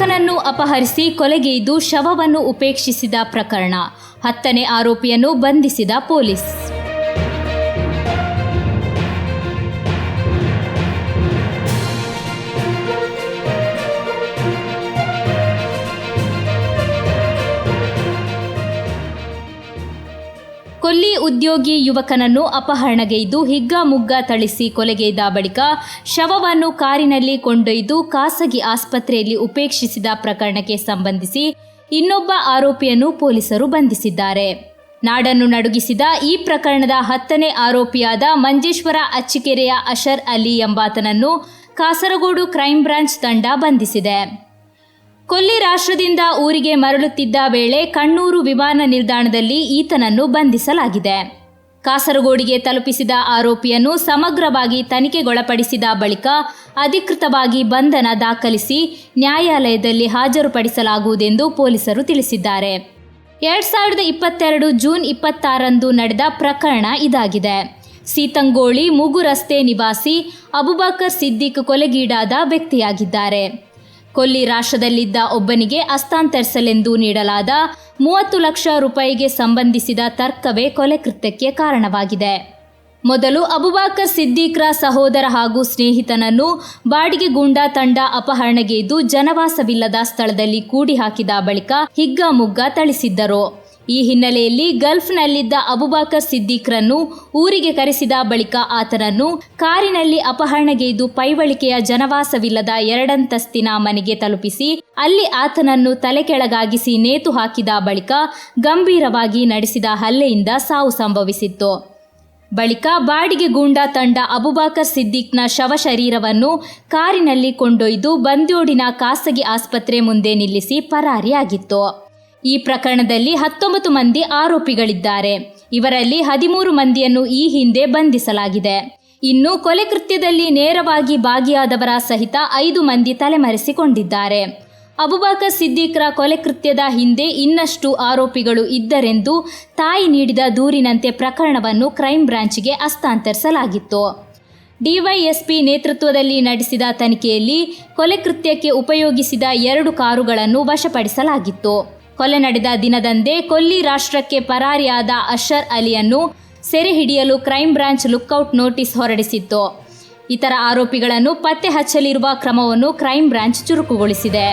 ಯುವಕನನ್ನು ಅಪಹರಿಸಿ ಕೊಲೆಗೈದು ಶವವನ್ನು ಉಪೇಕ್ಷಿಸಿದ ಪ್ರಕರಣ. ಹತ್ತನೇ ಆರೋಪಿಯನ್ನು ಬಂಧಿಸಿದ ಪೊಲೀಸ್. ಕೊಲ್ಲಿ ಉದ್ಯೋಗಿ ಯುವಕನನ್ನು ಅಪಹರಣಗೈದು ಹಿಗ್ಗಾಮುಗ್ಗ ಥಳಿಸಿ ಕೊಲೆಗೈದ ಬಳಿಕ ಶವವನ್ನು ಕಾರಿನಲ್ಲಿ ಕೊಂಡೊಯ್ದು ಖಾಸಗಿ ಆಸ್ಪತ್ರೆಯಲ್ಲಿ ಉಪೇಕ್ಷಿಸಿದ ಪ್ರಕರಣಕ್ಕೆ ಸಂಬಂಧಿಸಿ ಇನ್ನೊಬ್ಬ ಆರೋಪಿಯನ್ನು ಪೊಲೀಸರು ಬಂಧಿಸಿದ್ದಾರೆ. ನಾಡನ್ನು ನಡುಗಿಸಿದ ಈ ಪ್ರಕರಣದ ಹತ್ತನೇ ಆರೋಪಿಯಾದ ಮಂಜೇಶ್ವರ ಅಚ್ಚಿಕೆರೆಯ ಅಶರ್ ಅಲಿ ಎಂಬಾತನನ್ನು ಕಾಸರಗೋಡು ಕ್ರೈಂ ಬ್ರಾಂಚ್ ತಂಡ ಬಂಧಿಸಿದೆ. ಕೊಲ್ಲಿ ರಾಷ್ಟ್ರದಿಂದ ಊರಿಗೆ ಮರಳುತ್ತಿದ್ದ ವೇಳೆ ಕಣ್ಣೂರು ವಿಮಾನ ನಿಲ್ದಾಣದಲ್ಲಿ ಈತನನ್ನು ಬಂಧಿಸಲಾಗಿದೆ. ಕಾಸರಗೋಡಿಗೆ ತಲುಪಿಸಿದ ಆರೋಪಿಯನ್ನು ಸಮಗ್ರವಾಗಿ ತನಿಖೆಗೊಳಪಡಿಸಿದ ಬಳಿಕ ಅಧಿಕೃತವಾಗಿ ಬಂಧನ ದಾಖಲಿಸಿ ನ್ಯಾಯಾಲಯದಲ್ಲಿ ಹಾಜರುಪಡಿಸಲಾಗುವುದೆಂದು ಪೊಲೀಸರು ತಿಳಿಸಿದ್ದಾರೆ. ಎರಡ್ ಸಾವಿರದ ಇಪ್ಪತ್ತೆರಡು ಜೂನ್ ಇಪ್ಪತ್ತಾರಂದು ನಡೆದ ಪ್ರಕರಣ ಇದಾಗಿದೆ. ಸೀತಂಗೋಳಿ ಮೂಗು ರಸ್ತೆ ನಿವಾಸಿ ಅಬುಬಾಕರ್ ಸಿದ್ದಿಕ್ ಕೊಲೆಗೀಡಾದ ವ್ಯಕ್ತಿಯಾಗಿದ್ದಾರೆ. ಕೊಲ್ಲಿ ರಾಷ್ಟ್ರದಲ್ಲಿದ್ದ ಒಬ್ಬನಿಗೆ ಹಸ್ತಾಂತರಿಸಲೆಂದು ನೀಡಲಾದ ಮೂವತ್ತು ಲಕ್ಷ ರೂಪಾಯಿಗೆ ಸಂಬಂಧಿಸಿದ ತರ್ಕವೇ ಕೊಲೆ ಕೃತ್ಯಕ್ಕೆ ಕಾರಣವಾಗಿದೆ. ಮೊದಲು ಅಬುಬಾಕರ್ ಸಿದ್ದೀಕ್ರ ಸಹೋದರ ಹಾಗೂ ಸ್ನೇಹಿತನನ್ನು ಬಾಡಿಗೆ ಗೂಂಡಾ ತಂಡ ಅಪಹರಣಗೈದು ಜನವಾಸವಿಲ್ಲದ ಸ್ಥಳದಲ್ಲಿ ಕೂಡಿ ಹಾಕಿದ ಬಳಿಕ ಹಿಗ್ಗಾಮುಗ್ಗ ಥಳಿಸಿದ್ದರು. ಈ ಹಿನ್ನೆಲೆಯಲ್ಲಿ ಗಲ್ಫ್ನಲ್ಲಿದ್ದ ಅಬುಬಾಕರ್ ಸಿದ್ದಿಕ್ರನ್ನು ಊರಿಗೆ ಕರೆಸಿದ ಬಳಿಕ ಆತನನ್ನು ಕಾರಿನಲ್ಲಿ ಅಪಹರಣಗೈದು ಪೈವಳಿಕೆಯ ಜನವಾಸವಿಲ್ಲದ ಎರಡಂತಸ್ತಿನ ಮನೆಗೆ ತಲುಪಿಸಿ, ಅಲ್ಲಿ ಆತನನ್ನು ತಲೆಕೆಳಗಾಗಿಸಿ ನೇತು ಹಾಕಿದ ಬಳಿಕ ಗಂಭೀರವಾಗಿ ನಡೆಸಿದ ಹಲ್ಲೆಯಿಂದ ಸಾವು ಸಂಭವಿಸಿತ್ತು. ಬಳಿಕ ಬಾಡಿಗೆ ಗೂಂಡಾ ತಂಡ ಅಬುಬಾಕರ್ ಸಿದ್ದಿಕ್ನ ಶವಶರೀರವನ್ನು ಕಾರಿನಲ್ಲಿ ಕೊಂಡೊಯ್ದು ಬಂದ್ಯೋಡಿನ ಖಾಸಗಿ ಆಸ್ಪತ್ರೆ ಮುಂದೆ ನಿಲ್ಲಿಸಿ ಪರಾರಿಯಾಗಿತ್ತು. ಈ ಪ್ರಕರಣದಲ್ಲಿ ಹತ್ತೊಂಬತ್ತು ಮಂದಿ ಆರೋಪಿಗಳಿದ್ದಾರೆ. ಇವರಲ್ಲಿ ಹದಿಮೂರು ಮಂದಿಯನ್ನು ಈ ಹಿಂದೆ ಬಂಧಿಸಲಾಗಿದೆ. ಇನ್ನು ಕೊಲೆ ಕೃತ್ಯದಲ್ಲಿ ನೇರವಾಗಿ ಭಾಗಿಯಾದವರ ಸಹಿತ ಐದು ಮಂದಿ ತಲೆಮರೆಸಿಕೊಂಡಿದ್ದಾರೆ. ಅಬುಬಾಕರ್ ಸಿದ್ದಿಕ್ರ ಕೊಲೆ ಕೃತ್ಯದ ಹಿಂದೆ ಇನ್ನಷ್ಟು ಆರೋಪಿಗಳು ಇದ್ದರೆಂದು ತಾಯಿ ನೀಡಿದ ದೂರಿನಂತೆ ಪ್ರಕರಣವನ್ನು ಕ್ರೈಂ ಬ್ರಾಂಚ್ಗೆ ಹಸ್ತಾಂತರಿಸಲಾಗಿತ್ತು. ಡಿವೈಎಸ್ಪಿ ನೇತೃತ್ವದಲ್ಲಿ ನಡೆಸಿದ ತನಿಖೆಯಲ್ಲಿ ಕೊಲೆ ಕೃತ್ಯಕ್ಕೆ ಉಪಯೋಗಿಸಿದ ಎರಡು ಕಾರುಗಳನ್ನು ವಶಪಡಿಸಲಾಗಿತ್ತು. ಕೊಲೆ ನಡೆದ ದಿನದಂದೇ ಕೊಲ್ಲಿ ರಾಷ್ಟ್ರಕ್ಕೆ ಪರಾರಿಯಾದ ಅಶರ್ ಅಲಿಯನ್ನು ಸೆರೆ ಹಿಡಿಯಲು ಕ್ರೈಂ ಬ್ರಾಂಚ್ ಲುಕ್ಔಟ್ ನೋಟಿಸ್ ಹೊರಡಿಸಿತ್ತು. ಇತರ ಆರೋಪಿಗಳನ್ನು ಪತ್ತೆ ಹಚ್ಚಲಿರುವ ಕ್ರಮವನ್ನು ಕ್ರೈಂ ಬ್ರಾಂಚ್ ಚುರುಕುಗೊಳಿಸಿದೆ.